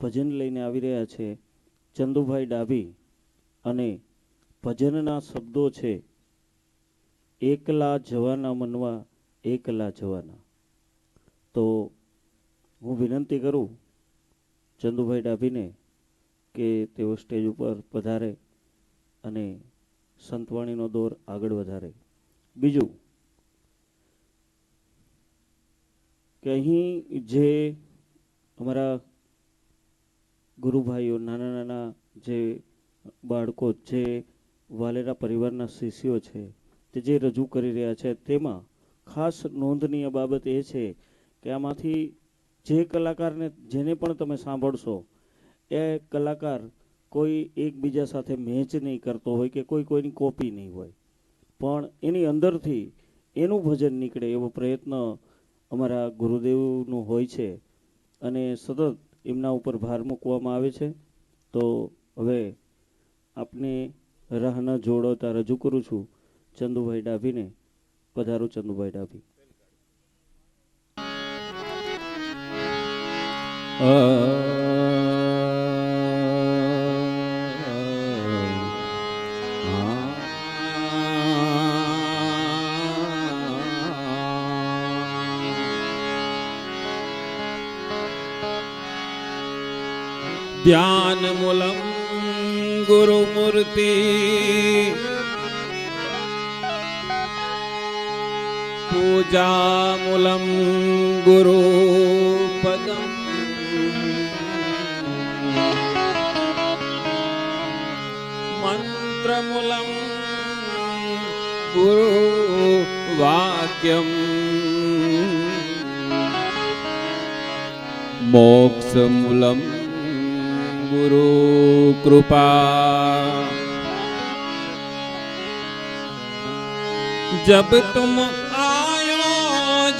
ભજન લઈને આવી રહ્યા છે. ચંદુભાઈ ડાભી અને ભજનના શબ્દો છે, એકલા જવાના મનવા એકલા જવાના. તો હું વિનંતી કરું ચંદુભાઈ ડાભીને કે તેઓ સ્ટેજ ઉપર પધારે અને સંતવાણીનો દોર આગળ વધારે. બીજું, કે અહીં જે અમારા ગુરુભાઈઓ, નાના નાના જે બાળકો જે વાલેરા પરિવારના શિષ્યો છે, તે જે રજૂ કરી રહ્યા છે, તેમાં ખાસ નોંધનીય બાબત એ છે કે આમાંથી જે કલાકારને, જેને પણ તમે સાંભળશો, એ કલાકાર કોઈ એકબીજા સાથે મેચ નહીં કરતો હોય કે કોઈ કોઈની કોપી નહીં હોય. પણ એની અંદરથી એનું ભજન નીકળે એવો પ્રયત્ન અમારા ગુરુદેવનો હોય છે. અને સતત એમના ઉપર ભાર મૂકવામાં આવે છે. તો હવે આપને રાહ ન જોડતા રજૂ કરું છું. ચંદુભાઈ ડાભીને, પધારો ચંદુભાઈ ડાભી. ध्यानमूलं गुरुमूर्ति पूजामूलं गुरुपदम् मन्त्रमूलं गुरुवाक्यम् मोक्षमूलं गुरुकृपा जब तुम आयो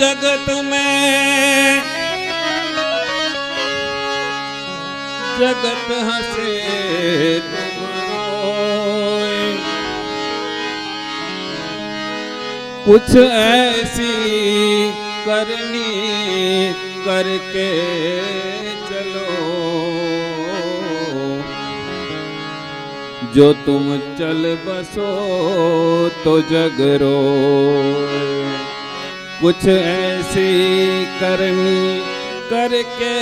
जगत में जगत हंसे कुछ ऐसी करनी करके जो तुम चल बसो तो जग रो कुछ ऐसी करनी करके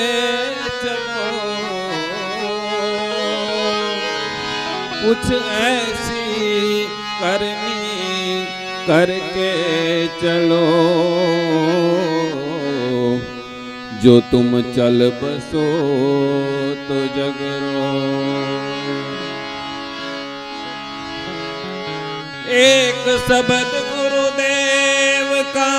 चलो। कुछ ऐसी करनी करके चलो। जो तुम चल बसो तो जग रो एक शब्द गुरुदेव का।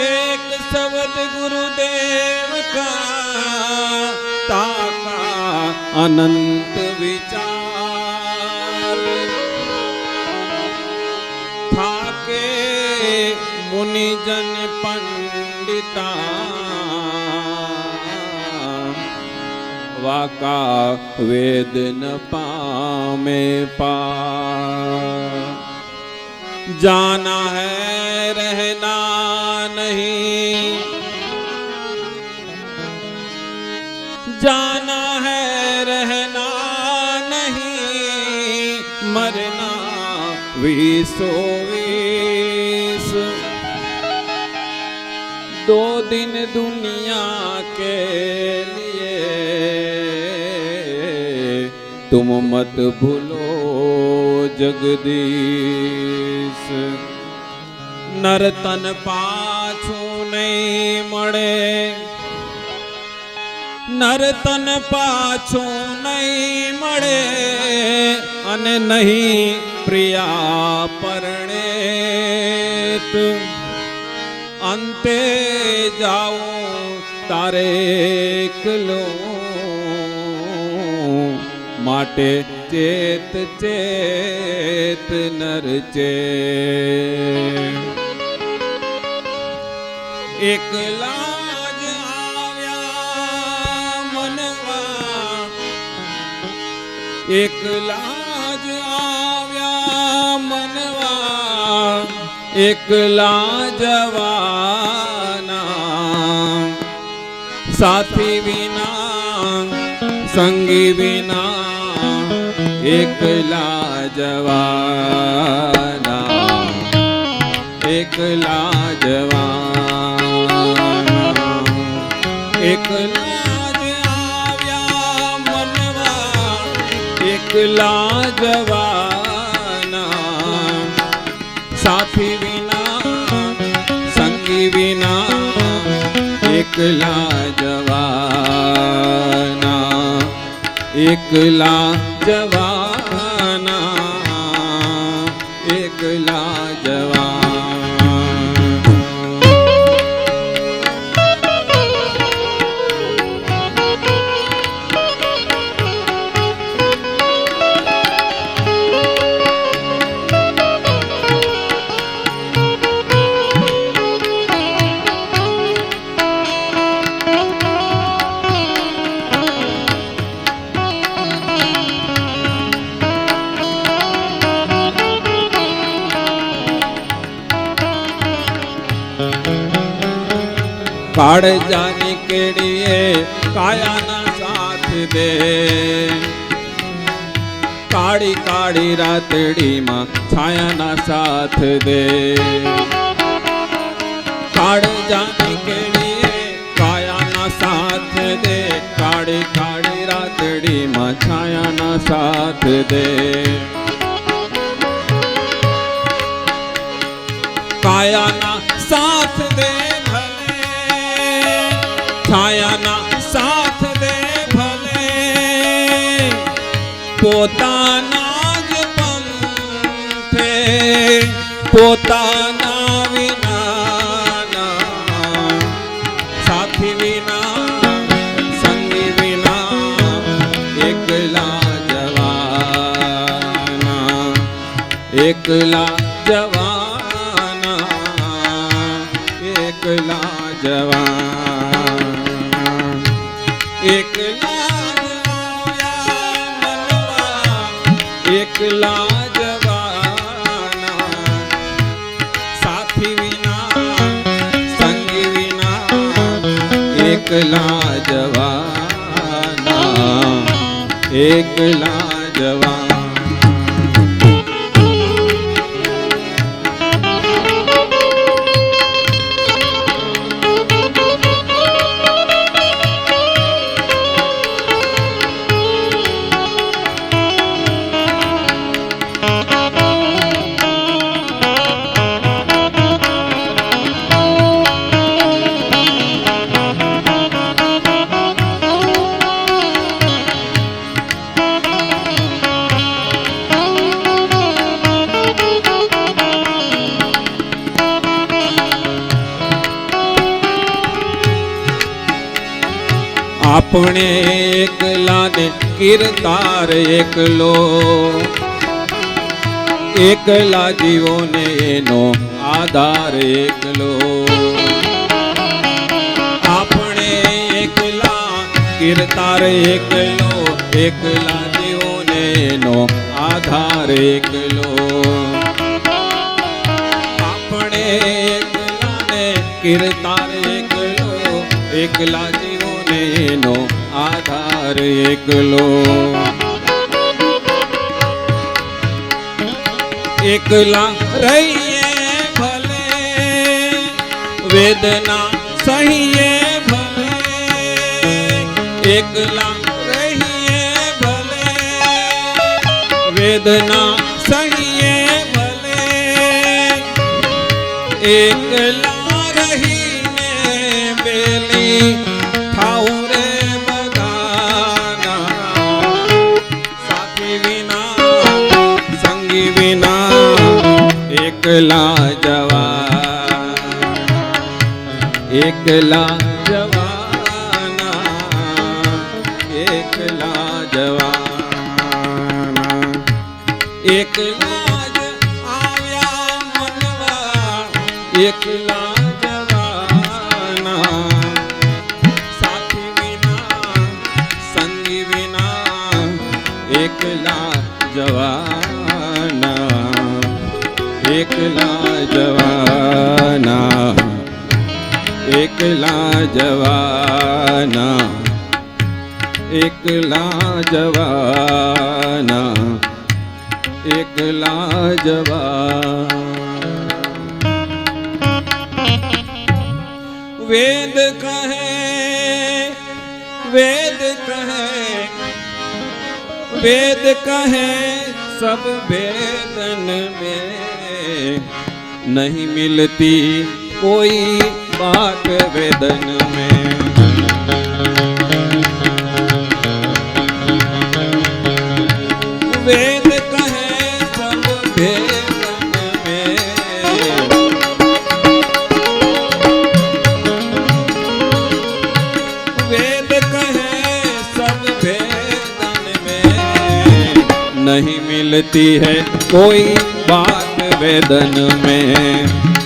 एक शब्द गुरुदेव का। ताका अनंत विचार। थाके मुनिजन पंडिता। वाका वेद न पामे पा जाना है, रहना नहीं। जाना है, रहना नहीं। मरना विसो विस दो दिन दुनिया के तुम मत भूलो जगदीश नरतन पाछू नहीं मड़े નરતન પાછું નહીં મળે અને નહીં પ્રિયા પરણેત અંતે જાઉં તારે એકલો માટે ચેત ચેત નર ચેત એકલા જ આવ્યા મનવા એકલા જ આવ્યા મનવા એકલા જવાના સાથી વિના સંગી વિના એકલા જવાના એકલા જવાના. એકલા જ આવ્યા મનવા એકલા જવાના. સાથી વિના સંગી વિના એકલા જવાના. એકલા જવાના हाड़ जानी केड़िए काया ना साथ दे। काड़ी काड़ी रातड़ी माँ छाया ना साथ दे। काड़ जानी केड़िए काया ना साथ दे। काड़ी काड़ी रातड़ी माँ छाया ना साथ दे। काया ना साथ છાયાના સાથ દે ભલે પોતાના જ પંથે પોતાના વિનાના સાથી વિના સંગી વિના એકલા જવાના એકલા એકલા જવાના એકલા જવાના. આપણે એકલા ને કીર્તાર એકલો. એકલા જીવોને એનો આધાર એકલો. આપણે એકલા કીર્તાર એકલો, એકલા જીવોને એનો આધાર એકલો. આપણે એકલાને કીર્તાર એકલો, એકલા એનો આધાર એકલો એકલા રહીએ ભલે વેદના સહીએ ભલે એકલા રહીએ ભલે વેદના સહીએ ભલે એકલા એકલા જવાના એકલા જવાના. એકલા જ આવ્યા મનવા એકલા एकला जवाना एकला जवाना एकला जवाना। वेद कहे वेद कहे वेद कहे, सब वेदन में नहीं मिलती कोई बात वेदन में। वेद कहे सब वेदन में। वेद कहे सब वेदन में। नहीं मिलती है कोई बात वेदन में।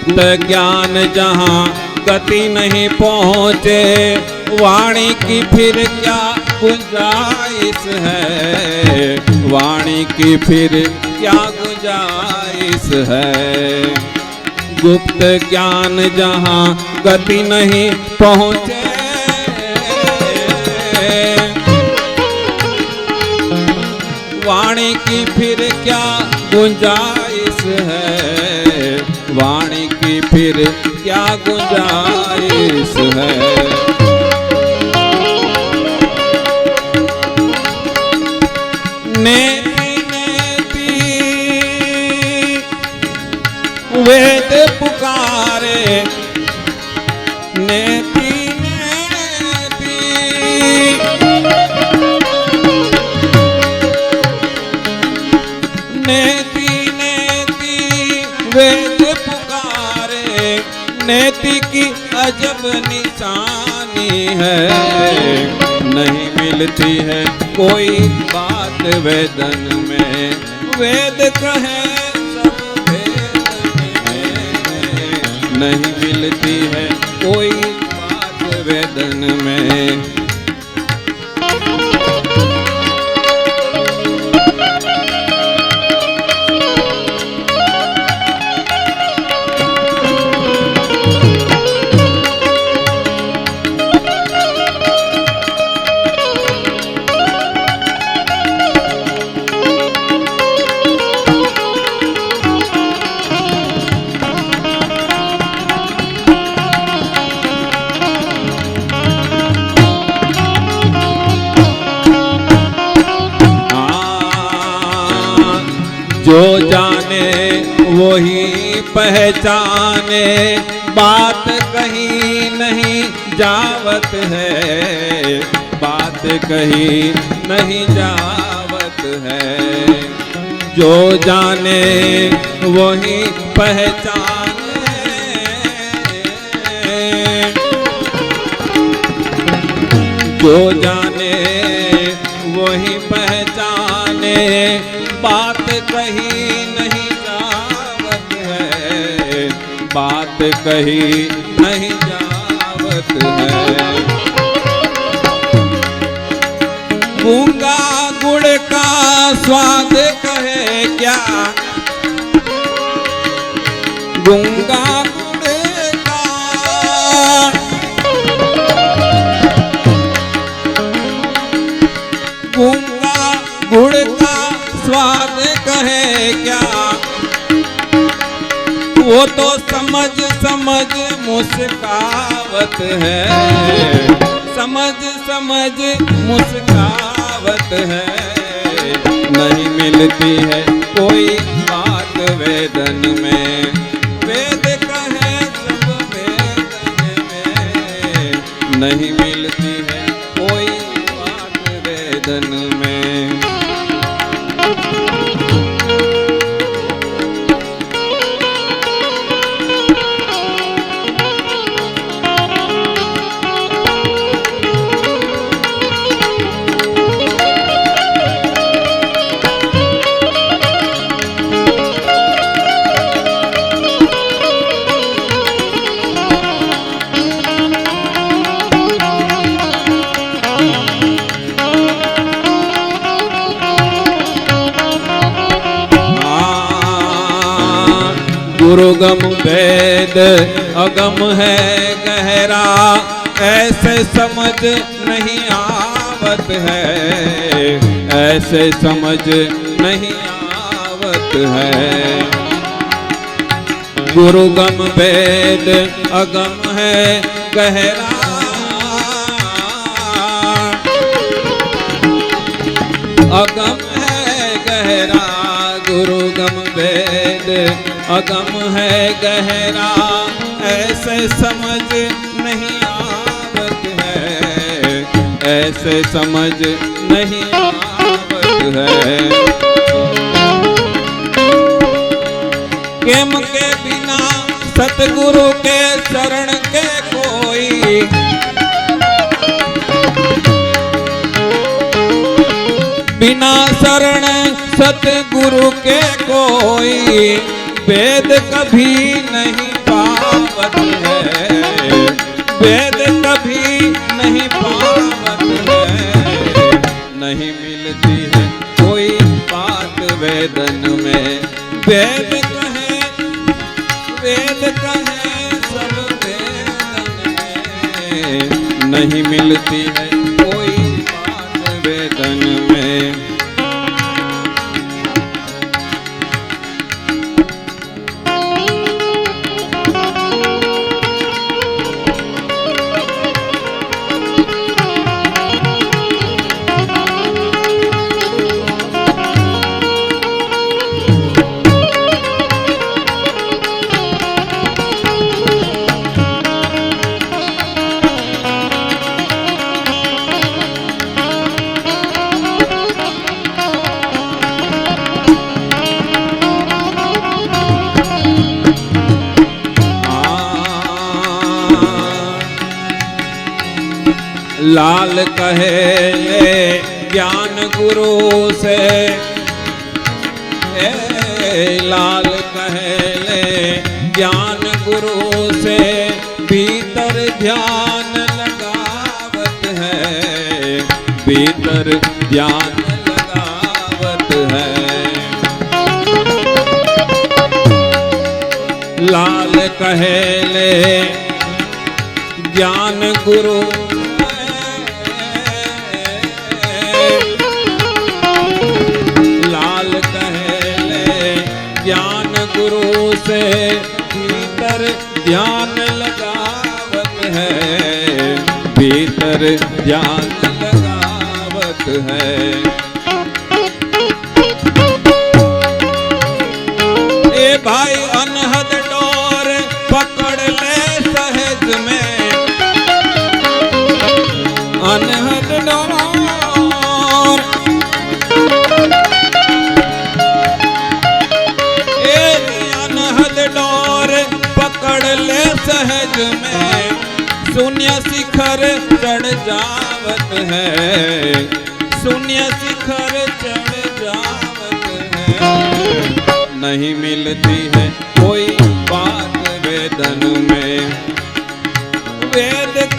गुप्त ज्ञान जहाँ गति नहीं पहुँचे, वाणी की फिर क्या गुंजाइश है? वाणी की फिर क्या गुंजाइश है? गुप्त ज्ञान जहाँ गति नहीं पहुँचे, वाणी की फिर क्या गुंजाइश है? वाणी की फिर क्या गुंजाइश है? ने, ने, वेद पुकारे नेति की अजब निशानी है। नहीं मिलती है कोई बात वेदन में। वेद कहे नहीं मिलती है कोई बात वेदन में। कहीं नहीं जावत है। जो जाने वही पहचाने जो जाने वही पहचाने बात कही नहीं जावत है। बात कही नहीं जावत है। गूँगा गुड़ का स्वाद कहे क्या? गूँगा गुड़ का। गूँगा गुड़ का स्वाद कहे क्या? वो तो समझ समझ मुस्कावत है। समझ समझ मुस्कावत है। नहीं मिलती है कोई बात वेदन में। वेद कहे सब वेदन में। नहीं मिलती है कोई बात वेदन में गुरुगम वेद, अगम है गहरा, ऐसे समझ नहीं आवत है। ऐसे समझ नहीं आवत है। गुरुगम वेद, अगम है गहरा। अगम अगम है गहरा, ऐसे समझ नहीं आवत है। ऐसे समझ नहीं आवत है। केम के बिना सतगुरु के शरण के कोई बिना शरण सतगुरु के कोई वेद कभी नहीं पावत है। वेद कभी नहीं पावत है। नहीं मिलती है कोई बात वेदन में। वेद कहे वेद कहे सब वेदन में। नहीं मिलती है लाल कहे ले ज्ञान गुरु से। लाल कहे ले ज्ञान गुरु से। भीतर ध्यान लगावत है। भीतर ध्यान लगावत है। लाल कहे ले ज्ञान गुरु से भीतर ध्यान लगावत है। भीतर ध्यान लगावत है। ए भाई शून्य शिखर चढ़ जावत है। शून्य शिखर चढ़ जावत है। नहीं मिलती है कोई बात वेदन में। वेद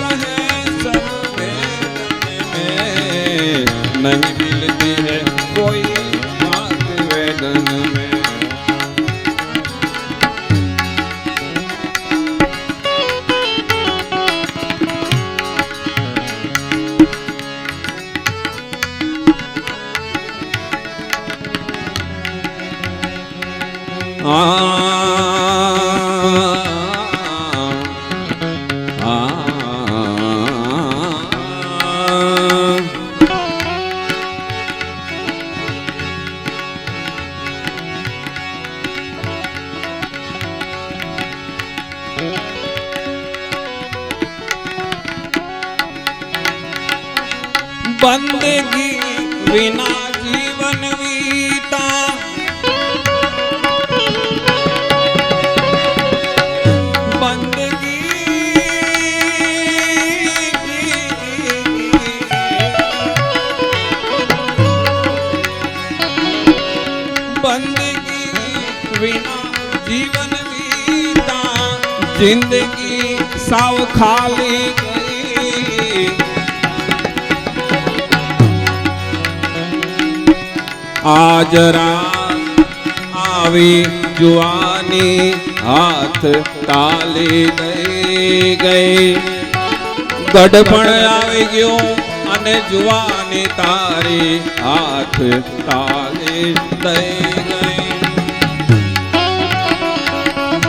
बंदगी बिना जीवन बीता। बंदगी जीवन बीता। ज़िंदगी साव खाली આજરા આવી જુવાની હાથ તાલી દઈ ગઈ. ગઢપણ આવી ગયું અને જુવાની તારી હાથ તાલે દઈ ગઈ.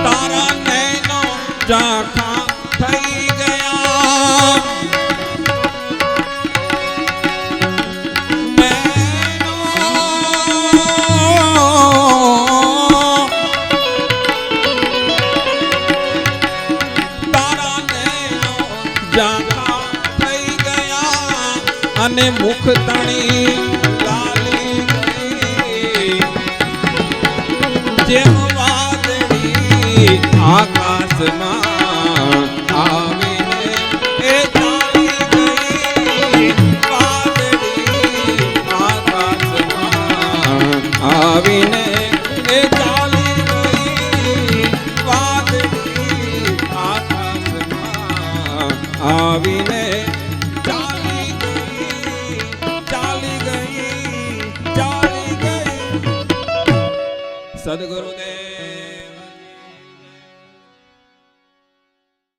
તારા નૈનો ચાખા અને મુખ તણી લાલી જેમ વાદળી આકાશમાં